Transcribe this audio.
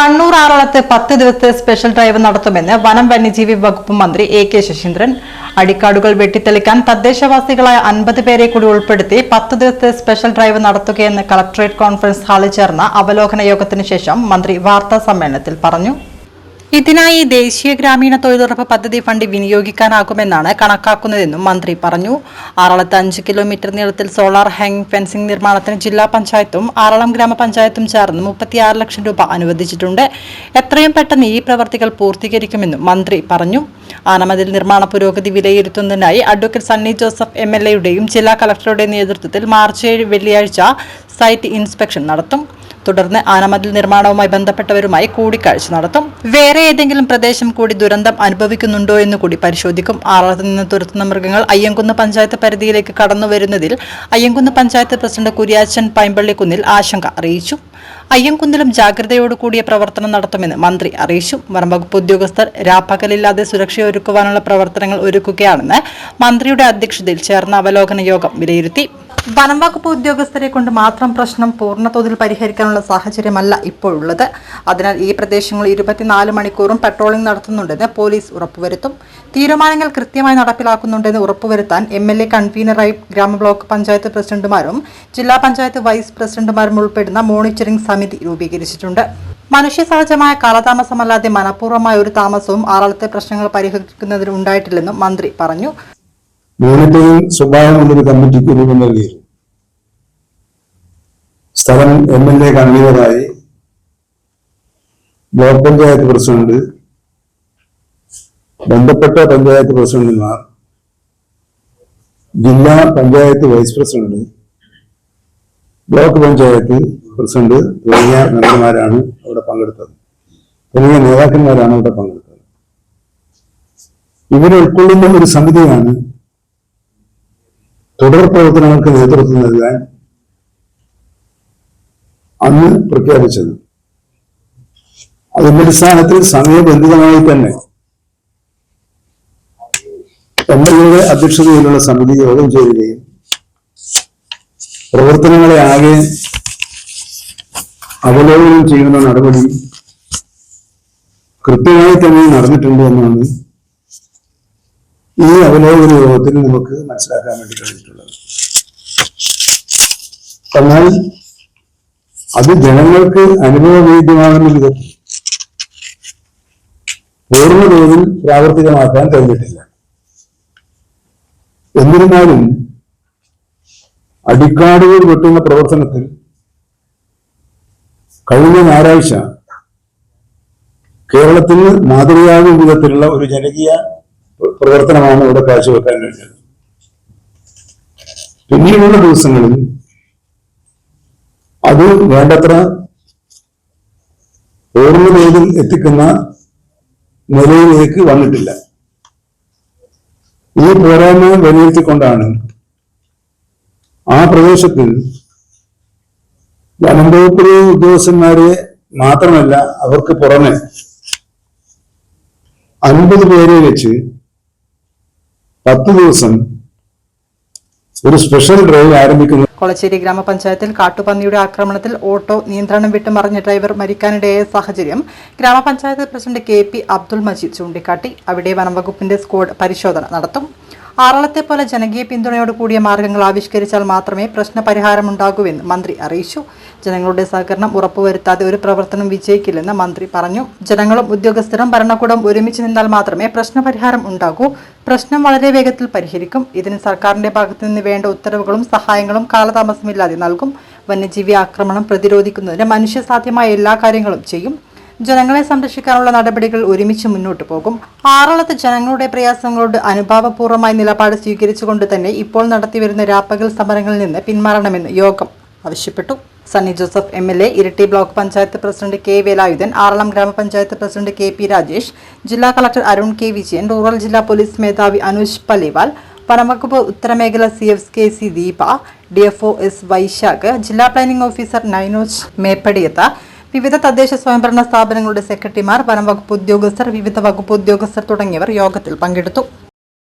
കണ്ണൂർ ആറളത്ത് പത്ത് ദിവസത്തെ special drive നടത്തുമെന്ന് വനം വന്യജീവി വകുപ്പ് മന്ത്രി എ കെ ശശീന്ദ്രൻ. അടിക്കാടുകൾ വെട്ടിത്തെളിക്കാൻ തദ്ദേശവാസികളായ അൻപത് പേരെ കൂടി ഉൾപ്പെടുത്തി പത്ത് ദിവസത്തെ സ്പെഷ്യൽ ഡ്രൈവ് നടത്തുകയെന്ന് കളക്ടറേറ്റ് കോൺഫറൻസ് ഹാളിൽ ചേർന്ന അവലോകന യോഗത്തിന് ശേഷം മന്ത്രി വാർത്താ സമ്മേളനത്തിൽ പറഞ്ഞു. ഇതിനായി ദേശീയ ഗ്രാമീണ തൊഴിലുറപ്പ് പദ്ധതി ഫണ്ട് വിനിയോഗിക്കാനാകുമെന്നാണ് കണക്കാക്കുന്നതെന്നും മന്ത്രി പറഞ്ഞു. ആറളത്ത് അഞ്ച് കിലോമീറ്റർ നീളത്തിൽ സോളാർ ഹാങ് ഫെൻസിംഗ് നിർമ്മാണത്തിന് ജില്ലാ പഞ്ചായത്തും ആറളം ഗ്രാമപഞ്ചായത്തും ചേർന്ന് മുപ്പത്തിയാറ് ലക്ഷം രൂപ അനുവദിച്ചിട്ടുണ്ട്. എത്രയും പെട്ടെന്ന് ഈ പ്രവർത്തികൾ പൂർത്തീകരിക്കുമെന്നും മന്ത്രി പറഞ്ഞു. ആനമതിൽ നിർമ്മാണ പുരോഗതി വിലയിരുത്തുന്നതിനായി advocate Sunny Joseph M L എയുടെയും ജില്ലാ കളക്ടറുടെയും നേതൃത്വത്തിൽ മാർച്ച് ഏഴ് വെള്ളിയാഴ്ച സൈറ്റ് ഇൻസ്പെക്ഷൻ നടത്തും. തുടർന്ന് ആനമതിൽ നിർമ്മാണവുമായി ബന്ധപ്പെട്ടവരുമായി കൂടിക്കാഴ്ച നടത്തും. വേറെ ഏതെങ്കിലും പ്രദേശം കൂടി ദുരന്തം അനുഭവിക്കുന്നുണ്ടോ എന്ന് കൂടി പരിശോധിക്കും. ആറളത്ത് നിന്ന് തുരത്തുന്ന മൃഗങ്ങൾ അയ്യങ്കുന്ന് പഞ്ചായത്ത് പരിധിയിലേക്ക് കടന്നു വരുന്നതിൽ അയ്യങ്കുന്ന് പഞ്ചായത്ത് പ്രസിഡന്റ് കുര്യാച്ചൻ പൈമ്പള്ളിക്കുന്നിൽ ആശങ്ക അറിയിച്ചു. അയ്യംകുന്നിലും ജാഗ്രതയോടുകൂടിയ പ്രവർത്തനം നടത്തുമെന്ന് മന്ത്രി അറിയിച്ചു. വനംവകുപ്പ് ഉദ്യോഗസ്ഥർ രാപ്പകലില്ലാതെ സുരക്ഷയൊരുക്കുവാനുള്ള പ്രവർത്തനങ്ങൾ ഒരുക്കുകയാണെന്ന് മന്ത്രിയുടെ അധ്യക്ഷതയിൽ ചേർന്ന അവലോകന യോഗം വിലയിരുത്തി. വനം വകുപ്പ് ഉദ്യോഗസ്ഥരെ കൊണ്ട് മാത്രം പ്രശ്നം പൂർണതോതിൽ പരിഹരിക്കാനുള്ള സാഹചര്യമല്ല ഇപ്പോഴുള്ളത്. അതിനാൽ ഈ പ്രദേശങ്ങൾ ഇരുപത്തിനാല് മണിക്കൂറും പട്രോളിംഗ് നടത്തുന്നുണ്ടെന്ന് പോലീസ് ഉറപ്പുവരുത്തും. തീരുമാനങ്ങൾ കൃത്യമായി നടപ്പിലാക്കുന്നുണ്ടെന്ന് ഉറപ്പുവരുത്താൻ എം എൽ എ കൺവീനറായി ഗ്രാമബ്ലോക്ക് പഞ്ചായത്ത് പ്രസിഡന്റുമാരും ജില്ലാ പഞ്ചായത്ത് വൈസ് പ്രസിഡന്റുമാരും ഉൾപ്പെടുന്ന മോണിറ്ററിംഗ് സമിതി രൂപീകരിച്ചിട്ടുണ്ട്. മനുഷ്യ സഹജമായ കാലതാമസമല്ലാതെ മനഃപൂർവമായ ഒരു താമസവും ആറളത്തെ പ്രശ്നങ്ങൾ പരിഹരിക്കുന്നതിൽ ഉണ്ടായിട്ടില്ലെന്നും മന്ത്രി പറഞ്ഞു. മോണിറ്ററിംഗ് എന്നൊരു കമ്മിറ്റിക്ക് രൂപം നൽകിയിരുന്നു. സ്ഥലം എം എൽ എ കൺവീനറായി ബ്ലോക്ക് പഞ്ചായത്ത് പ്രസിഡന്റ് ബന്ധപ്പെട്ട പഞ്ചായത്ത് പ്രസിഡന്റുമാർ ജില്ലാ panchayat vice president block panchayat president തുടങ്ങിയ മെമ്പർമാരാണ് അവിടെ പങ്കെടുത്തത്. തുടങ്ങിയ നേതാക്കന്മാരാണ് അവിടെ പങ്കെടുത്തത്. ഇവരെ ഉൾക്കൊള്ളുന്ന ഒരു സമിതിയാണ് തുടർ പ്രവർത്തനങ്ങൾക്ക് നേതൃത്വം നൽകാൻ അന്ന് പ്രഖ്യാപിച്ചത്. അതിന്റെ അടിസ്ഥാനത്തിൽ സമയബന്ധിതമായി തന്നെ എം എൽ എയുടെ അധ്യക്ഷതയിലുള്ള സമിതി യോഗം ചേരുകയും പ്രവർത്തനങ്ങളെ ആകെ അവലോകനം ചെയ്യുന്ന നടപടി കൃത്യമായി തന്നെ നടന്നിട്ടുണ്ട് എന്നാണ് ഈ അവലോകന യോഗത്തിൽ നമുക്ക് മനസ്സിലാക്കാൻ വേണ്ടി കഴിഞ്ഞിട്ടുള്ളത്. എന്നാൽ അത് ജനങ്ങൾക്ക് അനുഭവവേദ്യമാകുന്ന വിധത്തിൽ പൂർണ തോതിൽ പ്രാവർത്തികമാക്കാൻ കഴിഞ്ഞിട്ടില്ല. എന്നിരുന്നാലും അടിക്കാടുകൾ വെട്ടുന്ന പ്രവർത്തനത്തിൽ കഴിഞ്ഞ ഞായറാഴ്ച കേരളത്തിന് മാതൃകയാകും വിധത്തിലുള്ള ഒരു ജനകീയ പ്രവർത്തനമാണ് ഇവിടെ കാഴ്ചവെക്കാൻ കഴിഞ്ഞത്. പിന്നീടുള്ള ദിവസങ്ങളിൽ അത് വേണ്ടത്ര പൂർണതോതിൽ എത്തിക്കുന്ന നിലയിലേക്ക് വന്നിട്ടില്ല. ഈ പോരായ്മ വിലയിരുത്തിക്കൊണ്ടാണ് ആ പ്രദേശത്തിൽ വനംവകുപ്പിലെ ഉദ്യോഗസ്ഥന്മാരെ മാത്രമല്ല അവർക്ക് പുറമെ അൻപത് പേരെ വെച്ച് പത്ത് ദിവസം ഒരു സ്പെഷ്യൽ ഡ്രൈവ് ആരംഭിക്കുന്നു കൊളച്ചേരി ഗ്രാമപഞ്ചായത്തിൽ കാട്ടുപന്നിയുടെ ആക്രമണത്തിൽ ഓട്ടോ നിയന്ത്രണം വിട്ട് മറിഞ്ഞ ഡ്രൈവർ മരിക്കാനിടയായ സാഹചര്യം ഗ്രാമപഞ്ചായത്ത് president K P Abdul Majeed ചൂണ്ടിക്കാട്ടി. അവിടെ വനംവകുപ്പിന്റെ സ്ക്വാഡ് പരിശോധന നടത്തും. ആറളത്തെ പോലെ ജനകീയ പിന്തുണയോട് കൂടിയ മാർഗങ്ങൾ ആവിഷ്കരിച്ചാൽ മാത്രമേ പ്രശ്ന പരിഹാരമുണ്ടാകൂവെന്ന് മന്ത്രി അറിയിച്ചു. ജനങ്ങളുടെ സഹകരണം ഉറപ്പുവരുത്താതെ ഒരു പ്രവർത്തനം വിജയിക്കില്ലെന്ന് മന്ത്രി പറഞ്ഞു. ജനങ്ങളും ഉദ്യോഗസ്ഥരും ഭരണകൂടം ഒരുമിച്ച് നിന്നാൽ മാത്രമേ പ്രശ്നപരിഹാരം ഉണ്ടാകൂ. പ്രശ്നം വളരെ വേഗത്തിൽ പരിഹരിക്കും. ഇതിന് സർക്കാരിന്റെ ഭാഗത്തു നിന്ന് വേണ്ട ഉത്തരവുകളും സഹായങ്ങളും കാലതാമസമില്ലാതെ നൽകും. വന്യജീവി ആക്രമണം പ്രതിരോധിക്കുന്നതിന് മനുഷ്യസാധ്യമായ എല്ലാ കാര്യങ്ങളും ചെയ്യും. ജനങ്ങളെ സംരക്ഷിക്കാനുള്ള നടപടികൾ ഒരുമിച്ച് മുന്നോട്ട് പോകും. ആറളത്ത് ജനങ്ങളുടെ പ്രയാസങ്ങളോട് അനുഭാവപൂർവമായ നിലപാട് സ്വീകരിച്ചുകൊണ്ട് തന്നെ ഇപ്പോൾ നടത്തിവരുന്ന രാപ്പകൽ സമരങ്ങളിൽ നിന്ന് പിന്മാറണമെന്ന് യോഗം ആവശ്യപ്പെട്ടു. Sunny Joseph M L A Iritty block panchayat president K Velayudhan Aralam ഗ്രാമപഞ്ചായത്ത് പ്രസിഡന്റ് കെ പി രാജേഷ് ജില്ലാ collector Arun K Vijayan rural ജില്ലാ പോലീസ് മേധാവി അനുജ് പലിവാൽ വനംവകുപ്പ് ഉത്തരമേഖല C F K C Deepa D F O S Vaishakh ജില്ലാ planning officer നൈനോജ് മേപ്പടിയത്ത വിവിധ തദ്ദേശ സ്വയംഭരണ സ്ഥാപനങ്ങളുടെ സെക്രട്ടറിമാർ വനംവകുപ്പ് ഉദ്യോഗസ്ഥർ വിവിധ വകുപ്പ് ഉദ്യോഗസ്ഥർ തുടങ്ങിയവർ യോഗത്തിൽ പങ്കെടുത്തു.